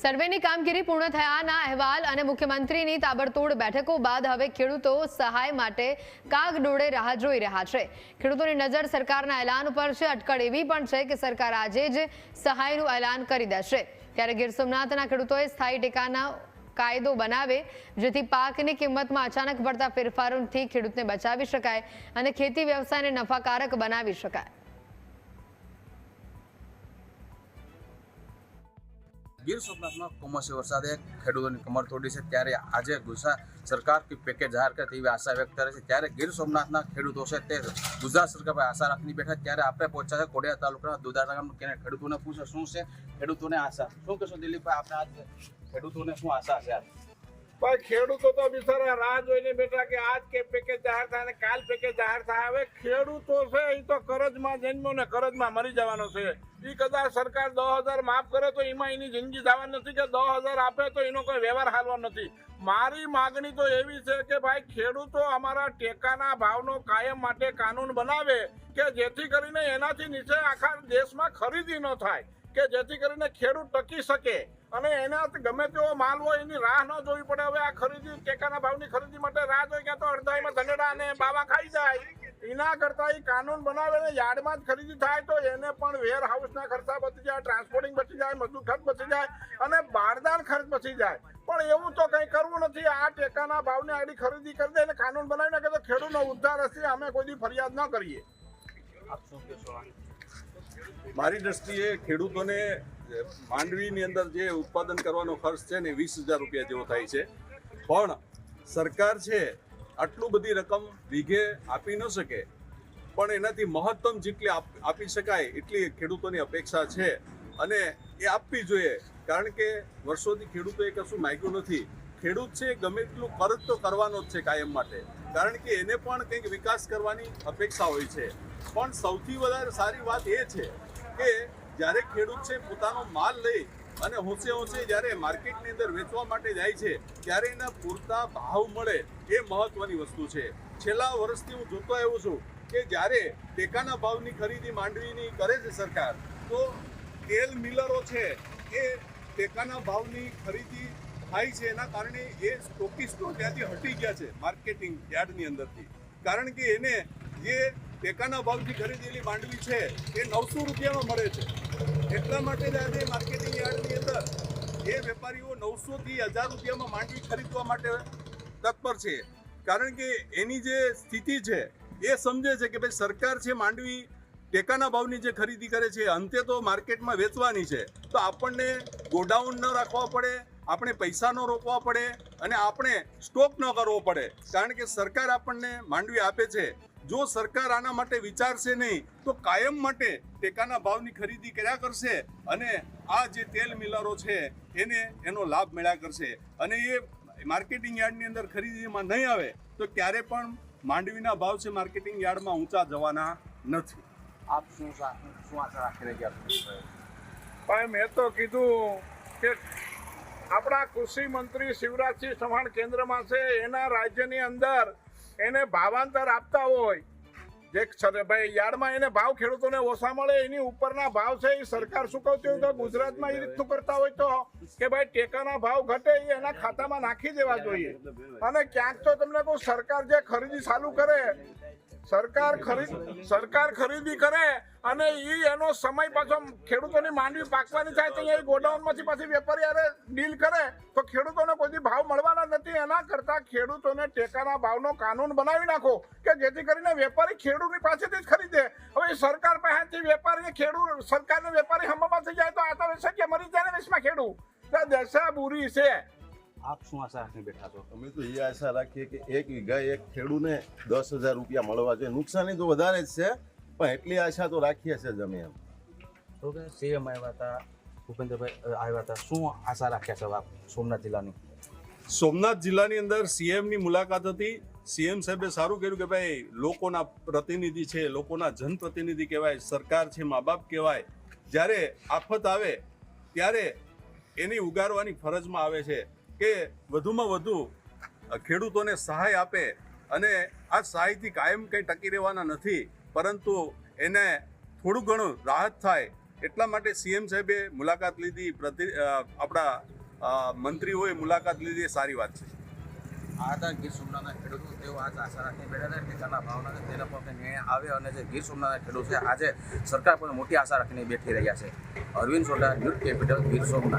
સર્વેની કામગીરી પૂર્ણ થયાના અહેવાલ અને મુખ્યમંત્રીની તાબડતોડ બેઠકો બાદ હવે ખેડૂતો સહાય માટે કાગડોળે રાહ જોઈ રહ્યા છે. ખેડૂતોની નજર સરકારના એલાન ઉપર છે. અટકળ એવી પણ છે કે સરકાર આજે જ સહાયનું એલાન કરી દેશે. ત્યારે ગીર સોમનાથના ખેડૂતોએ સ્થાયી ટેકાના કાયદો બનાવે, જેથી પાકની કિંમતમાં અચાનક પડતા ફેરફારોથી ખેડૂતને બચાવી શકાય અને ખેતી વ્યવસાયને નફાકારક બનાવી શકાય. ગીર સોમનાથમાં કમોસમી વરસાદે ખેડૂતોની કમર તોડી છે. ત્યારે આજે ગુજરાત સરકાર કે પેકેજ જાહેર કરે તેવી આશા વ્યક્ત કરે છે. ત્યારે ગીર સોમનાથના ખેડૂતો છે તે ગુજરાત સરકાર પર આશા રાખીને બેઠા ત્યારે આપણે પહોંચ્યા છે કોડિયા તાલુકાના દુધારા ગામના. કેને ખેડૂતોને પૂછે, શું છે? ખેડૂતોને આશા. શું કહેશો દિલીપભાઈ આપણે આજ ખેડૂતોને શું આશા છે? ભાઈ ખેડૂતો તો બિચારા રાહ જોઈને બેઠા કે આજ કે પેકેજ જાહેર થાય ને કાલ પેકેજ જાહેર થાય. હવે ખેડૂતો છે એ તો કરજમાં જન્મ્યો ને કરજમાં મરી જવાનો છે. એ કદાચ સરકાર દસ હજાર માફ કરે તો એમાં એની જિંદગી જવાની નથી કે દસ હજાર આપે તો એનો કોઈ વ્યવહાર હાલવાનો નથી. મારી માગણી તો એવી છે કે ભાઈ ખેડૂતો અમારા ટેકાના ભાવનો કાયમ માટે કાનૂન બનાવે કે જેથી કરીને એનાથી નીચે આખા દેશમાં ખરીદી ન થાય. કે જેથી કરીને ખેડૂત ટકી શકે અને એના ગમે તેવો માલ હોય એની રાહ ન જોવી પડે. હવે આ ખરીદી ટેકાના ભાવની ખરીદી માટે રાહ જોઈ ગયા તો અડધાઈમાં ધનેડા અને બાવા ખાઈ જાય. એના કરતા એ કાનૂન બનાવે ને યાર્ડમાં જ ખરીદી થાય તો એને પણ વેર હાઉસના ખર્ચા બચી જાય ટ્રાન્સપોર્ટિંગ બચી જાય, મજૂર ખર્ચ બચી જાય અને બારદાન ખર્ચ બચી જાય. પણ એવું તો કંઈ કરવું નથી. આ ટેકાના ભાવની આડી ખરીદી કરી દે અને કાનૂન બનાવી નાખે તો ખેડૂતનો ઉદ્ધાર હશે. અમે કોઈ ફરિયાદ ન કરીએ. આપ શું કહેશો મારી દ્રષ્ટિએ ખેડૂતોને માંડવીની અંદર જે ઉત્પાદન કરવાનો ખર્ચ છે ને વીસ હજાર રૂપિયા જેવો થાય છે. પણ સરકાર છે, આટલું બધી રકમ વીઘે આપી ન શકે. પણ એનાથી મહત્તમ જેટલી આપ- શકાય એટલી ખેડૂતોની અપેક્ષા છે. અને એ આપવી જોઈએ. કારણ કે વર્ષોથી ખેડૂતોએ કશું માગ્યું નથી. ખેડૂત છે, ગમે એટલું કરજ તો કરવાનો જ છે કાયમ માટે. કારણ કે એને પણ કંઈક વિકાસ કરવાની અપેક્ષા હોય છે. પણ સૌથી વધારે સારી વાત એ છે કે જ્યારે ખેડૂત છે, પોતાનો માલ લઈ અને હોંશે હોંશે જ્યારે માર્કેટની અંદર વેચવા માટે જાય છે, ત્યારે એના પૂરતા ભાવ મળે એ મહત્વની વસ્તુ છે. છેલ્લા વર્ષથી હું જોતો આવ્યો છું કે જ્યારે ટેકાના ભાવની ખરીદી માંડવીની કરે છે સરકાર, તો તેલ મિલરો છે એ ટેકાના ભાવની ખરીદી થાય છે એના કારણે એ સ્ટોકિસ્ટો ત્યાંથી હટી ગયા છે માર્કેટિંગ યાર્ડની અંદરથી. કારણ કે એને જે ટેકાના ભાવથી ખરીદેલી માંડવી છે, એ નવસો રૂપિયામાં મળે છે. એટલા માટે આજે માર્કેટિંગ યાર્ડની અંદર એ વેપારીઓ નવસોથી હજાર રૂપિયામાં માંડવી ખરીદવા માટે તત્પર છે. કારણ કે એની જે સ્થિતિ છે, એ સમજે છે કે ભાઈ સરકાર છે માંડવી ટેકાના ભાવની જે ખરીદી કરે છે, અંતે તો માર્કેટમાં વેચવાની છે. તો આપણને ગોડાઉન ન રાખવા પડે આપણે પૈસા ન રોકવા પડે અને આપણે સ્ટોપ ન કરવો પડે. કારણ કે સરકાર આપણને માંડવી આપે છે. જો સરકાર આના માટે વિચારશે નહીં તો કાયમ માટે ટેકાના ભાવની ખરીદી કર્યા કરશે અને આ જે તેલ મિલરો છે એને એનો લાભ મળ્યા કરશે. અને એ માર્કેટિંગ યાર્ડની અંદર ખરીદીમાં નહીં આવે તો ક્યારે પણ માંડવીના ભાવ છે માર્કેટિંગ યાર્ડમાં ઊંચા જવાના નથી. આપ શું શું આશા રાખી રહ્યા મેં તો કીધું કે આપણા કૃષિ મંત્રી શિવરાજસિંહ ચૌહાણ કેન્દ્રમાં છે, એના રાજ્યની અંદર એને ભાવાંતર આપતા હોય. જે ભાઈ, યાર્ડમાં એને ભાવ ખેડૂતોને ઓછા મળે, એની ઉપરના ભાવ છે, એ સરકાર ચૂકવતી હોય તો ગુજરાતમાં એ રીતનું કરતા હોય તો કે ભાઈ ટેકાના ભાવ ઘટે, એ એના ખાતામાં નાખી દેવા જોઈએ. અને ક્યાંક તો તમને કહું, સરકાર જે ખરીદી ચાલુ કરે સરકાર ખરીદ, સરકાર ખરીદી કરે અને એ એનો સમય પાછો ખેડૂતોની માંડવી પાકવાની થાય તો અહીંયા ગોડાઉનમાંથી પાછી વેપારી અરે ડીલ કરે તો ખેડૂતોને કોઈ ભાવ મળવાના નથી. એના કરતાં ખેડૂતોને ટેકાના ભાવનો કાનૂન બનાવી નાખો કે જેથી કરીને વેપારી ખેડૂતની પાસેથી જ ખરીદે. હવે સરકાર પાસેથી વેપારી ખેડૂત, સરકારને વેપારી હમવામાં જાય તો આ તો શક્ય મરી જાય ને દેશમાં ખેડૂત. દશા બુરી છે. આપ શું આશા રાખીને બેઠા છો? અમે તો એ આશા રાખીએ કે એક વીઘા એક ખેડૂને દસ હજાર રૂપિયા મળવા જોઈએ. નુકસાની તો વધારે જ છે પણ એટલી આશા તો રાખીએ છે જ અમે એમ. તો કે સીએમ આવ્યા હતા ભૂપેન્દ્રભાઈ આવ્યા હતા. શું આશા રાખ્યા છે આપ સોમનાથ જિલ્લાની? સોમનાથ જિલ્લાની અંદર સીએમની મુલાકાત હતી. સીએમ સાહેબે સારું કર્યું કે ભાઈ લોકોના પ્રતિનિધિ છે લોકોના જનપ્રતિનિધિ કહેવાય સરકાર છે મા બાપ કહેવાય. જ્યારે આફત આવે ત્યારે એની ઉગારવાની ફરજમાં આવે છે. કે વધુમાં વધુ ખેડૂતોને સહાય આપે અને આ સહાયથી કાયમ કંઈ ટકી રહેવાના નથી, પરંતુ એને થોડું ઘણું રાહત થાય એટલા માટે સીએમ સાહેબે મુલાકાત લીધી, પ્રતિ આપણા મંત્રીઓએ મુલાકાત લીધી, એ સારી વાત છે. આ ગીર સોમનાથના ખેડૂતો, તેઓ આજ આશા રાખીને બેઠા હતા ટેકાના ભાવના તેના પર નિર્ણય આવે અને જે ગીર સોમનાથના ખેડૂતો છે, આજે સરકાર પર મોટી આશા રાખીને બેઠી રહ્યા છે. Arvind Sodha, news capital, Gir Somnath.